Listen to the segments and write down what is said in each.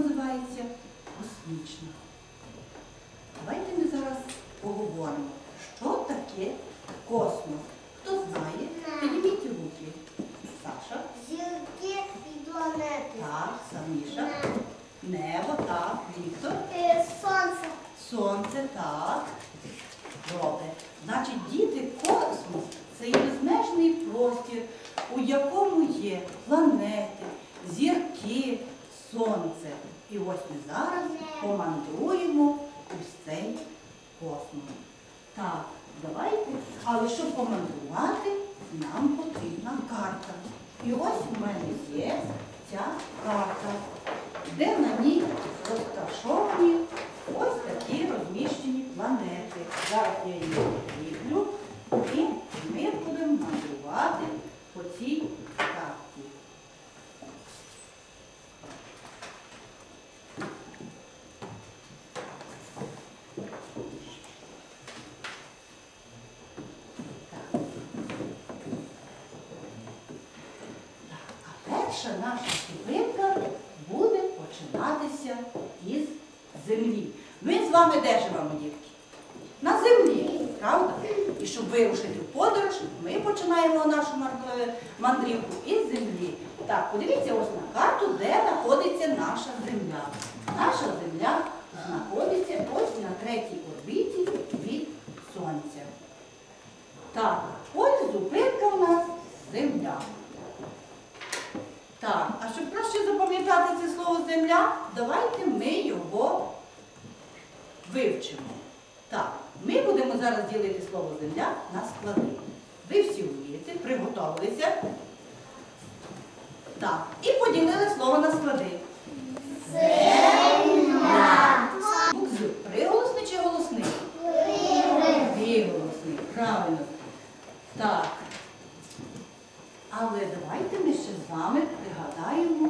називається космічна. Давайте ми зараз поговоримо, що таке космос. Хто знає, підніміть руки. Саша, Зірки і планети. так, Саміша, небо, так, Віктор, Е, Сонце. сонце, так. Добре. Значить, діти, космос це є безмежний простір, у якому є планети, зірки, сонце. І ось ми зараз помандруємо у цей космос. Так, давайте. Але щоб помандрувати, нам потрібна карта. І ось у мене є ця карта, де на ній розташовані ось такі розміщені планети. Зараз я її відлюблю і ми будемо мандрувати по цій карті. А перша наша зупинка буде починатися із землі. Ми з вами де живемо, дітки? На землі, правда? І щоб вирушити в подорож, ми починаємо нашу мандрівку із землі. Так, подивіться ось на карту, де знаходиться наша земля. Наша земля знаходиться ось на третій орбіті від Сонця. Так, ось зупинка у нас земля. Так, а щоб краще запам'ятати це слово земля, давайте ми його вивчимо. Так, ми будемо зараз ділити слово земля на склади. Ви всі вмієте, приготовилися. Так, і поділили слово на склади. Земля. Звук з приголосний чи голосний? Приголосний, правильно. Так. Але давайте ми ще з вами пригадаємо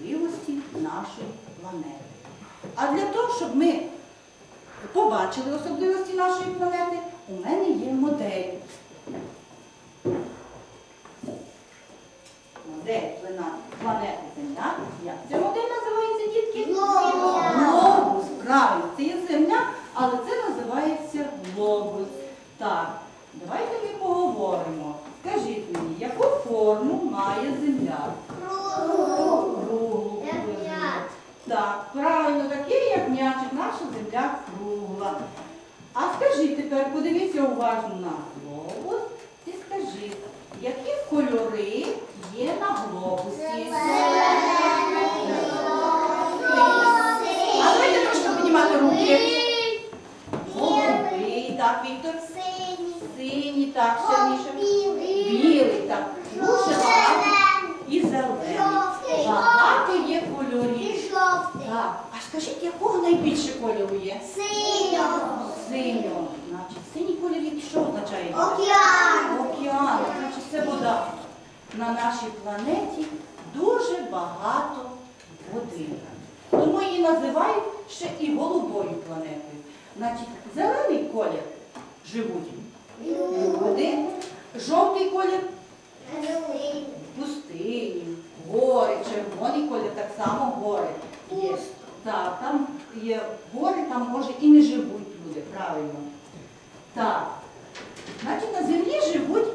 особливості нашої планети. А для того, щоб ми побачили особливості нашої планети, у мене є модель. Модель планети Земля. Як ця модель називається, дітки? Глобус. Глобус, правильно, це є земля, але це називається глобус. Так, давайте ми поговоримо. Скажіть мені, яку форму має земля? Круглу. Як м'яч. Так, правильно, такий, як м'ячик, наша земля кругла. А скажіть тепер, подивіться уважно на глобус і скажіть, які кольори є на глобусі? А давайте трошки піднімати руки. Голубий, так, Віктор. Синій, так, ще Міша. Білий, так. Дуже багато. І зелений. Багато є кольорів. Так. А скажіть, якого найбільше кольору є? Синього. Значить, синій колір який що? Океан. Океан, значить це вода. На нашій планеті дуже багато води. Тому її називають ще і голубою планетою. Значить, зелений колір живуть люди, жовтий колір пустині, гори, червоний колір так само гори. Є. Так, там є гори, там може і не живуть люди, правильно. Так. Значить, на землі живуть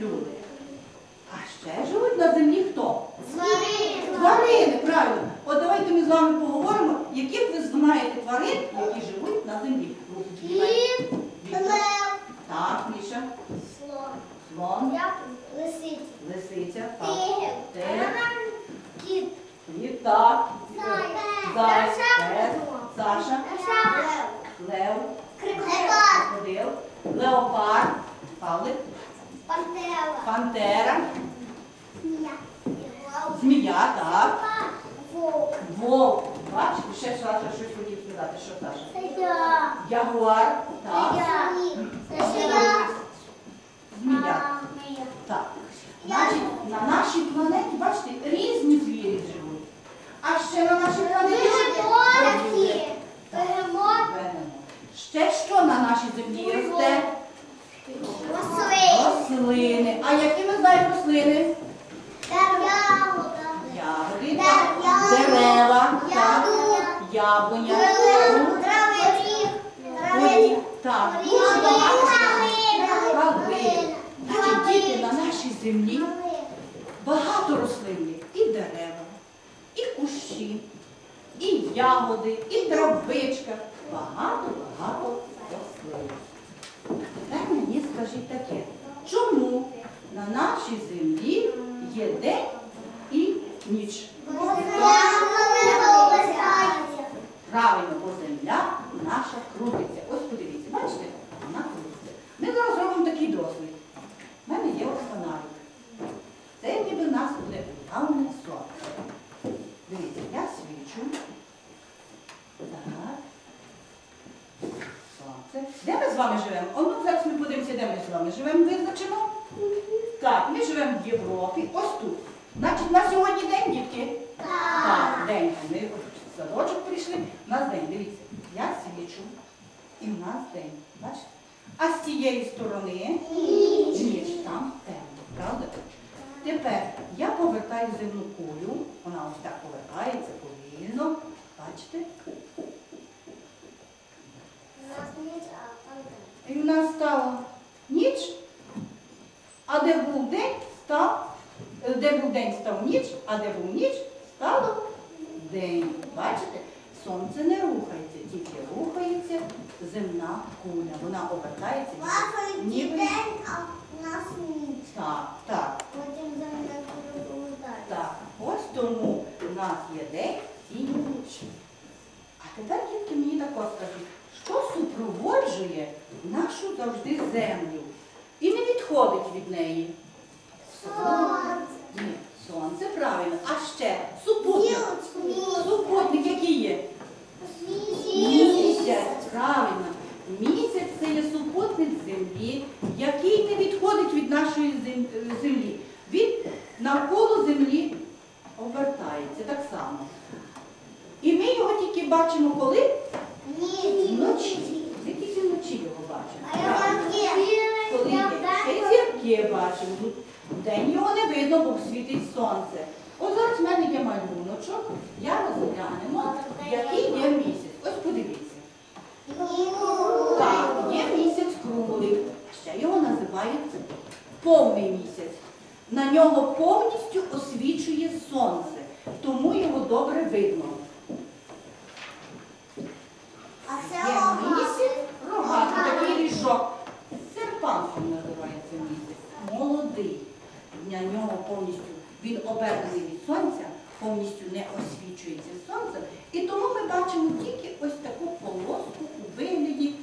люди. А ще живуть на землі хто? Тварини, правильно. От давайте ми з вами поговоримо, яких ви знаєте тварин, які живуть на землі. Піднімайте. Віктор. Так, Міша. Слон, Слон. лисиця, так. Тигр. Кіт. І так. Заяць. Саша, лев, Крикота. крокодил, леопард, павлик, Пантера. пантера, Змія. змія, так. Вовк. Вовк. Бачиш, ще Саша щось хотів сказати. Що Саша? Ягуар, так. Я. Змія. Так. Значить, на нашій планеті, бачите, різні звірі живуть. А ще на нашій планеті Бегемотки. Бегемот. Ще що на нашій землі росте? Ослик. Рослини. А які ми знаємо рослини? Ягоди, Дерева. так. яблуня. Травик. Так, багато. Калина. Калина. Значить, діти на нашій землі багато рослин є. І дерева, і кущі, і ягоди, і травичка. Багато-багато рослин. Тепер мені скажіть таке, чому на нашій землі є день і ніч? Правильно, бо земля наша крутиться. Ось подивіться, бачите, вона крутиться. Ми зараз робимо такий дослід. У мене є ось фонарик. Це ніби нас буде уявне сонце. Дивіться, я свічу. Так. Де ми з вами живемо? О, ну зараз ми подивимося, де ми з вами живемо, визначимо. Так, ми живемо в Європі, ось тут. Значить, на сьогодні день, дітки. Так, день. Ми в садочок прийшли, у нас день. Дивіться, я свічу, і в нас день. Бачите? А з цієї сторони ніч, там темно, правда? Тепер я повертаю земну кулю, вона ось так повертається повільно. Бачите? І в нас стала ніч, а де був день, став, е, де був день, став ніч, а де був ніч, стало день. Бачите? Сонце не рухається, тільки рухається земна куля. Вона обертається ніби. ніби- Так, так, так. Ось тому в нас є день і ніч. А тепер, дітки, мені тако скажіть, що супроводжує нашу завжди землю і не відходить від неї? Сонце. Ні, сонце правильно. А ще супутник. Супутник який є? Місяць, правильно. Місяць це є супутник землі, який не відходить від нашої землі. Він навколо землі обертається так само. І ми його тільки бачимо коли? Вночі. Вночі його бачимо. Коли ще зірки бачимо. Вдень його не видно, бо світить сонце. Ось зараз в мене є малюночок, я розглянемо, який є місяць. Ось подивіться. Так, є місяць круглий, ще його називають повний місяць. На нього повністю освічує сонце, тому його добре видно. Є місяць, рогатий, ріжок. Серпанком називається місяць. Молодий. На нього повністю він обернений від сонця, повністю не освічується сонцем. І тому ми бачимо тільки ось таку полоску у вигляді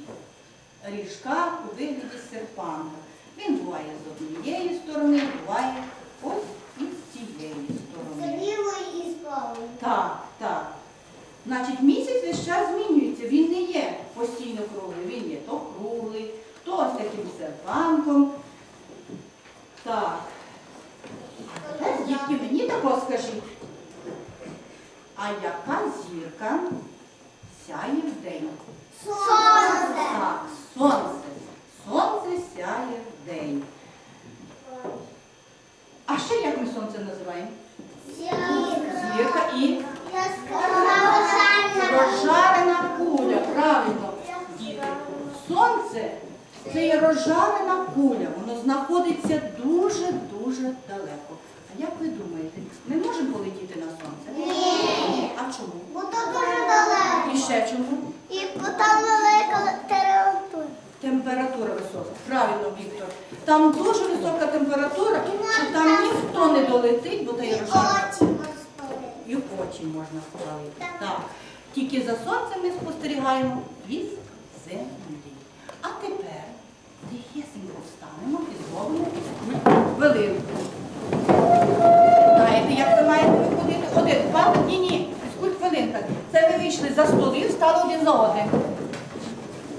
ріжка, у вигляді серпанка. Він буває з однієї сторони, буває ось і з цієї сторони. Так, так. Значить, місяць весь час змінюється, він не є постійно круглий, він є то круглий, то ось таким серпанком. Так. Тепер, дітки, мені тако скажіть. А яка зірка сяє вдень? Так, сонце. Сонце сяє вдень. А ще як ми сонце називаємо? Зірка і Розжарена куля, правильно. Сонце це є розжарена куля, воно знаходиться дуже-дуже далеко. А як ви думаєте, ми можемо полетіти на сонце? Ні. А чому? Бо то дуже далеко. І ще чому? І там велика температура. Температура висока. Правильно, Віктор. Там дуже висока температура, що там ніхто не долетить, бо та є розжарена. І очі можна спалити. Так. Тільки за сонцем ми спостерігаємо із землі. А тепер тихесенько встанемо і зробимо хвилинку. Знаєте, як ви маєте виходити? Один, два, ні, ні, фізкульт хвилинка. Це ви вийшли за столи, встали один за одним.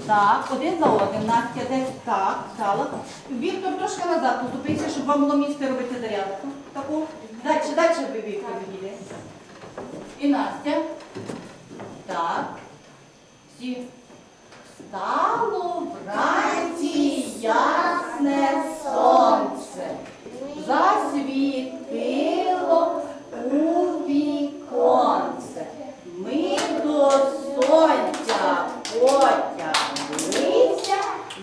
Так, один за одним. Настя десь так, стала. Віктор трошки назад поступився, щоб вам було місце робити зарядку. Таку. Далі, далі ви Віктор відійде. І Настя. Так. Всі. Стало вранці ясне сонце. Засвітило у віконце. Ми до сонця потяглися,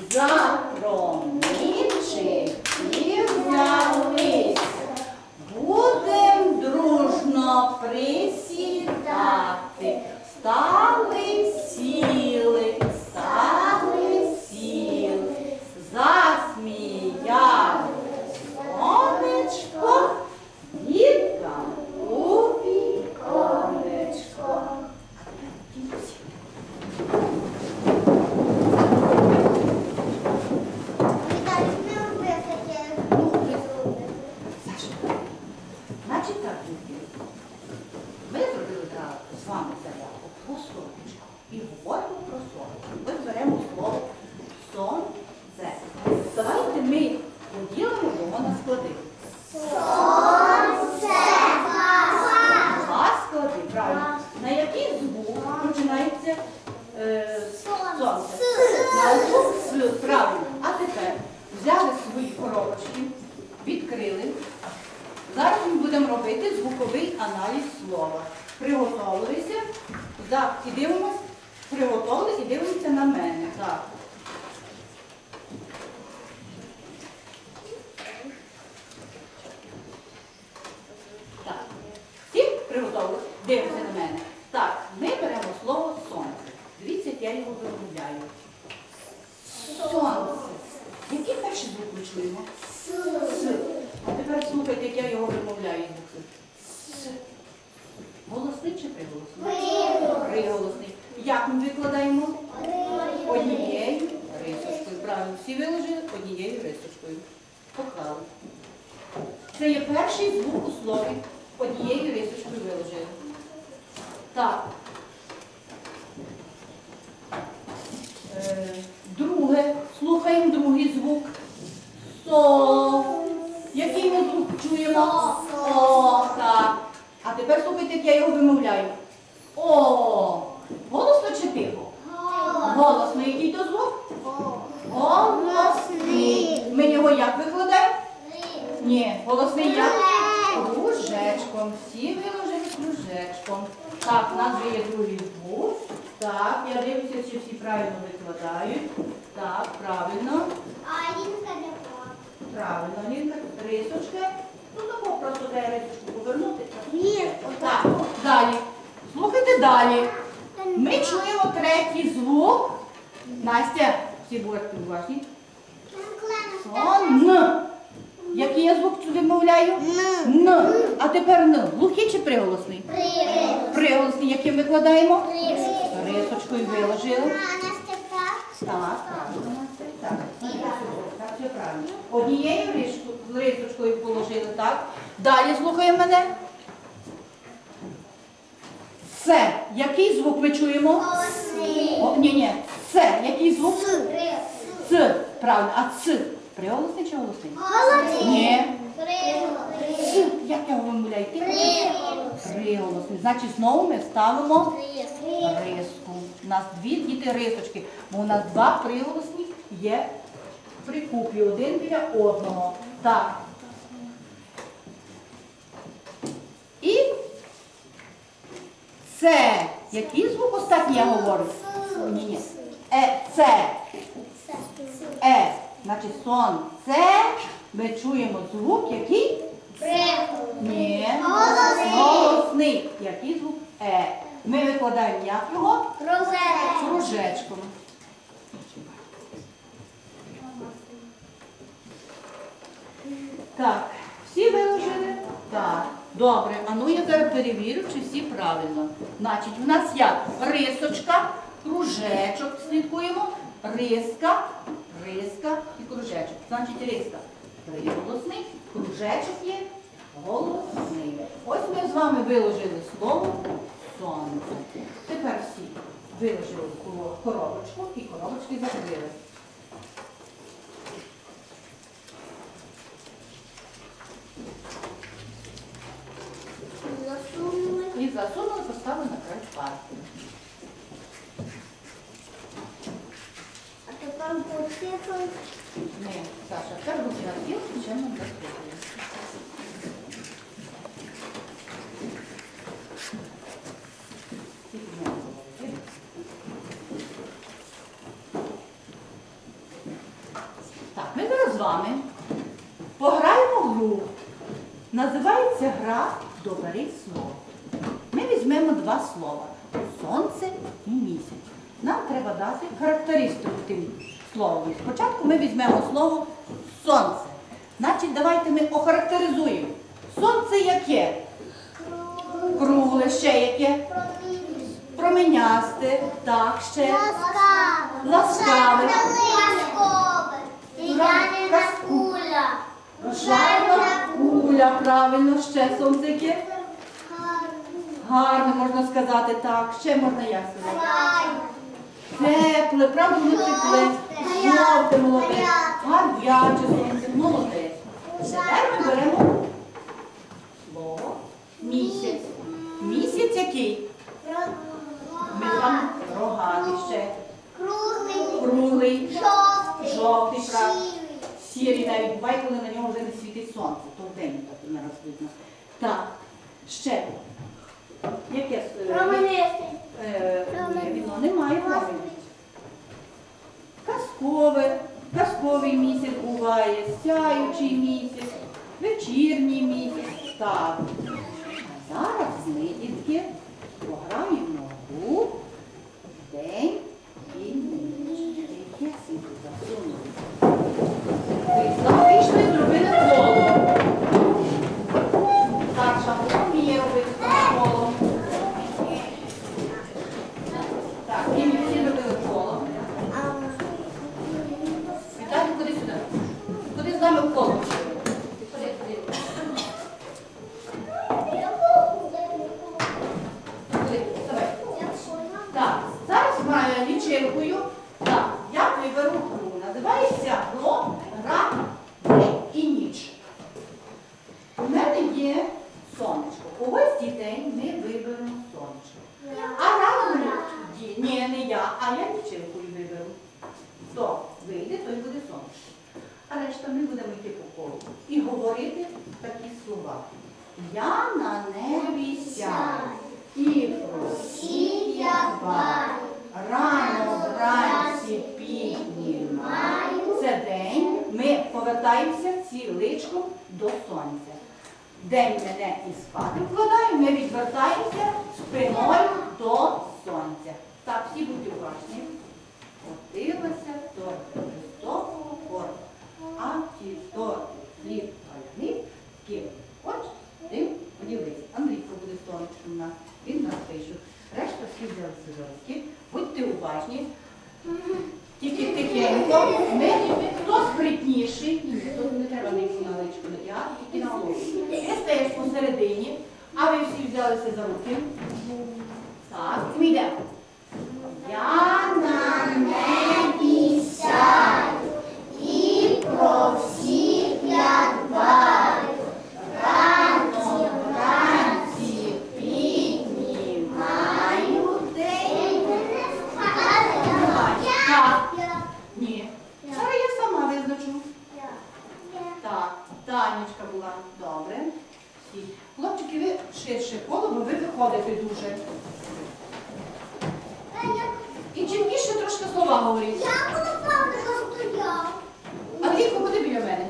за запромивши і взялися. Будем дружно при. Е, сонце. Науку е, правильно. А тепер взяли свої коробочки, відкрили. Зараз ми будемо робити звуковий аналіз слова. Приготовилися. Так, і дивимося, приготовилися і дивимося на мене. Так. Так. Всі приготовилися? Дивимося на мене. Я його виробляю. Сонце. Який перший звук ми чуємо? С. А тепер слухайте, як я його вимовляю. С. Голосний чи приголосний? Приголосний. Як ми викладаємо? Однією рисочкою. Правильно, всі виложили однією рисочкою. Поклали. Це є перший звук у слові. Однією рисочкою виложили. Так. Е, Друге. Слухаємо другий звук. Со. Який ми звук чуємо? О, так. А тепер слухайте, як я його вимовляю. О. Голосно чи тихо? Голосно. Який то звук? Голосний. Ми його як викладаємо? Ні, голосний як? Кружечком. Всі виложили кружечком. Так, у нас вже є другий звук. Так, я дивлюся, чи всі правильно викладають. Так, правильно. Правильно, Лінка. Рисочка. Ну, тако просто треба рисочку повернути. Ні. Так, далі. Слухайте далі. Ми чуємо третій звук. Настя, всі будьте уважні. Сон. Який я звук вимовляю? Н. А тепер Н. Глухий чи приголосний? Приголосний, яким викладаємо? Рисочкою виложили. Так. Так, так, правильно. Однією рисочкою- положили, так? Далі слухаємо мене. Це. Який звук ми чуємо? О, ні, ні. Це. Який звук? Ц. Правильно. А ц. Приголосний чи голосний? Ні. Ц. Як я вимовляю? Ти? Приголосний. Значить, знову ми ставимо риску. У нас дві діти рисочки, бо у нас два приголосні є при купі, один біля одного. Так. І це. Який звук останній я говорю? Ні, ні. Е, це. Е. Значить, сон. Це. Ми чуємо звук, який? Ні. Голосний. Голосний. Який звук? Е. Ми викладаємо як його? Кружечком. Так, всі виложили? Так. Добре, а ну я зараз перевірю, чи всі правильно. Значить, у нас як рисочка, кружечок слідкуємо, риска, риска і кружечок. Значить, риска приголосний, кружечок є голосний. Ось ми з вами виложили слово сонце. Тепер всі виложили коробочку і коробочки закрили. І засунули, поставили на край парки. Ні, Саша, це руки на стіл, ще не засунули. Так, ми зараз з вами пограємо в гру. Називається гра Добери слово. Ми візьмемо два слова сонце і місяць. Нам треба дати характеристику тим словом. Спочатку ми візьмемо слово сонце. Значить, давайте ми охарактеризуємо. Сонце яке? Кругле, ще яке? Променясте, так, ще. Ласкаве. Жарна куля, правильно, ще сонце яке? Гарне, можна сказати так. Ще можна як сказати? Тепле, правда, не тепле, знов молоде, гар'яче сонце, молодець. Тепер ми беремо слово місяць. Місяць який? Ми там рогатий ще. Круглий, жовтий, правда. Сірий навіть буває, коли на нього вже не світить сонце, то в день не розповідно. Так, ще сяючий місяць, вечірній місяць та лічинкою. Так. заходити дуже. І чим більше трошки слова говорить. Я коло павника стояв. А ти ходи біля мене.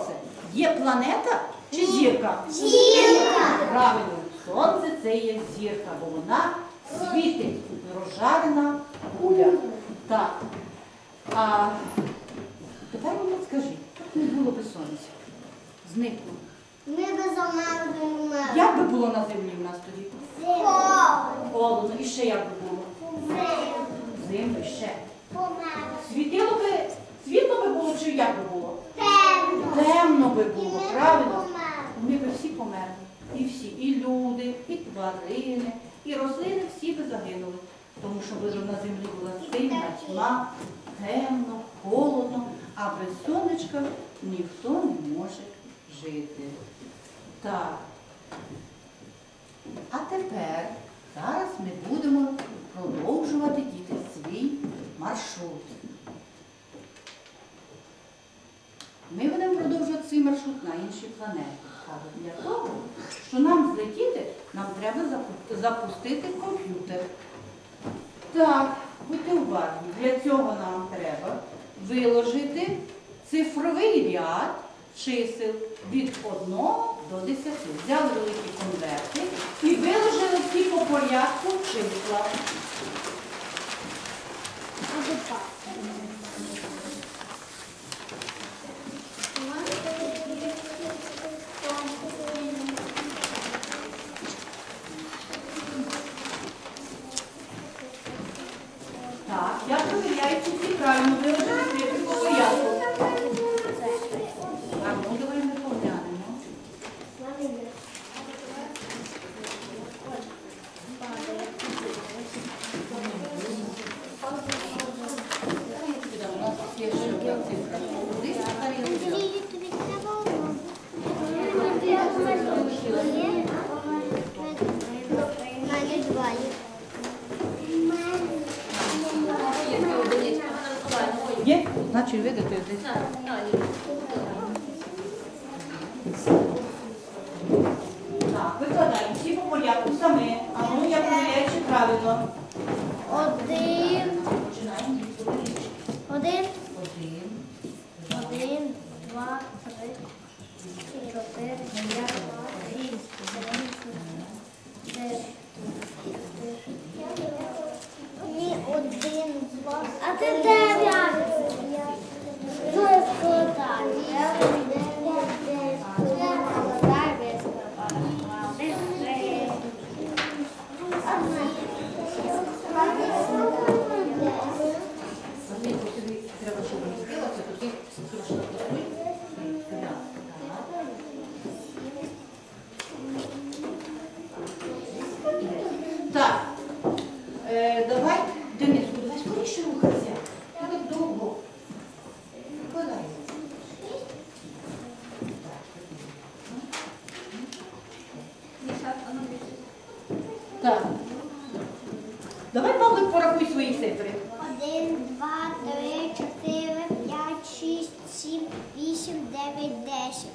сонце є планета чи зірка? Зірка! Правильно, сонце це є зірка, бо вона світить розжарена куля. Так. А тепер мені скажіть, як не було би сонця? Зникло. Ми би замерзли. Як би було на землі в нас тоді? Холодно. І ще як би було? Зимно. і ще. Світило би, світло би було чи як би було? Темно би було, правильно? Ми би всі померли. І всі, і люди, і тварини, і рослини всі би загинули. Тому що вижу на землі була сильна, тьма, темно, холодно, а без сонечка ніхто не може жити. Так. А тепер. Інші планети. Для того, що нам злетіти, нам треба запустити комп'ютер. Так, будьте уважні. Для цього нам треба виложити цифровий ряд чисел від 1 до 10. Взяли великі конверти і виложили всі по порядку числа.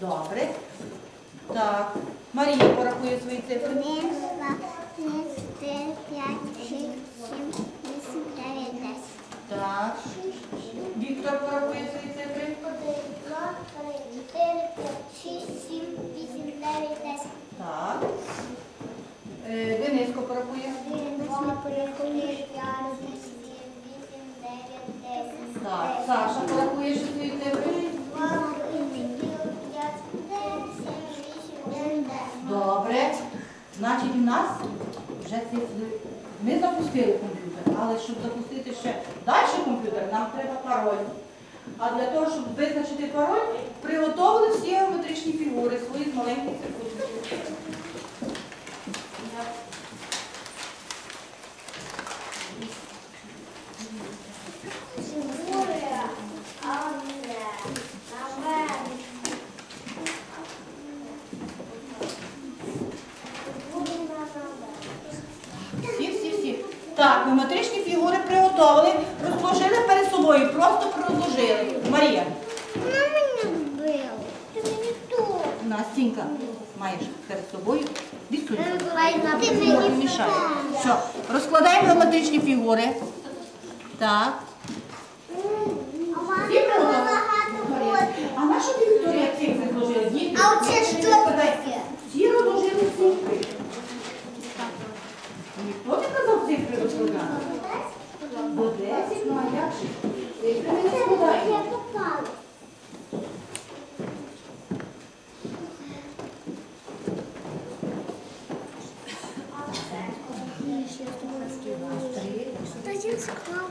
Добре. Так. Марія порахує свої цифри. Один, два, три, чотири, п'ять, шість, сім, вісім, дев'ять, десять. Так. Віктор порахує свої цифри. Один, два, три, чотири, п'ять, шість, сім, вісім, дев'ять, десять. Так. Е, Дениско порахує. Один, два, три, чотири, п'ять, шість, сім, вісім, дев'ять, десять. Так. Саша порахує свої цифри. Два, три, чотири, п'ять, дев'ять, сім, вісім, дев'ять, десять. Добре. Значить, у нас вже цифри. Ми запустили комп'ютер, але щоб запустити ще далі комп'ютер, нам треба пароль. А для того, щоб визначити пароль, приготовили всі геометричні фігури свої з маленьких циркулів. Всі, всі, всі. Так, геометричні фігури приготовили, розложили перед собою, просто розложили. Марія, Вона мене вбила. Ти мені тут. Настінька, маєш перед собою. Дійсно. Ти мені Не мішай. Все, розкладаємо геометричні фігури. Так. Всі приготовили? Марія, А на що ти, Вікторія, цифри розложили? Діти, А оце не що складай. таке? Всі розложили цифри. Ніхто не казав 10, ну а як же? Цифри ми не складаємо. Я попала. Три, Та я склала.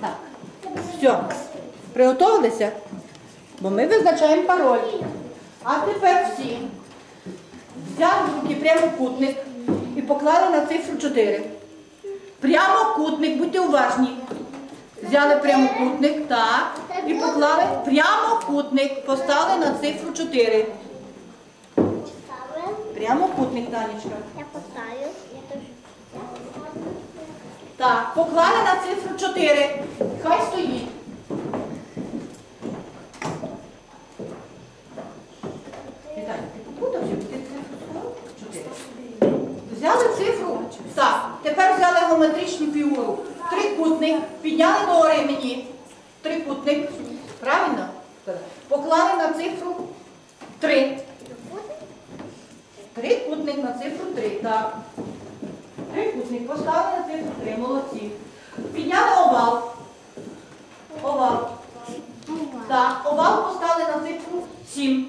так. Так, все. Приготовилися? Бо ми визначаємо пароль. А тепер всі взяли в руки прямокутник і поклали на цифру 4. Прямокутник, будьте уважні. Взяли прямокутник, так, і поклали прямокутник, поставили на цифру 4. Прямокутник, Танечка. Я поставлю. Так, поклали на цифру 4. Хай стоїть. Віталій, ти попутався? Ти цифру склав? 4. Взяли цифру? Так. Тепер взяли геометричну фігуру. Трикутник. Підняли до гори мені. Трикутник. Правильно? Поклали на цифру 3. Трикутник на цифру 3. Так. Трикутник поставили на цифру 3. Молодці. Підняли овал. Овал. Так, овал поставили на цифру 7.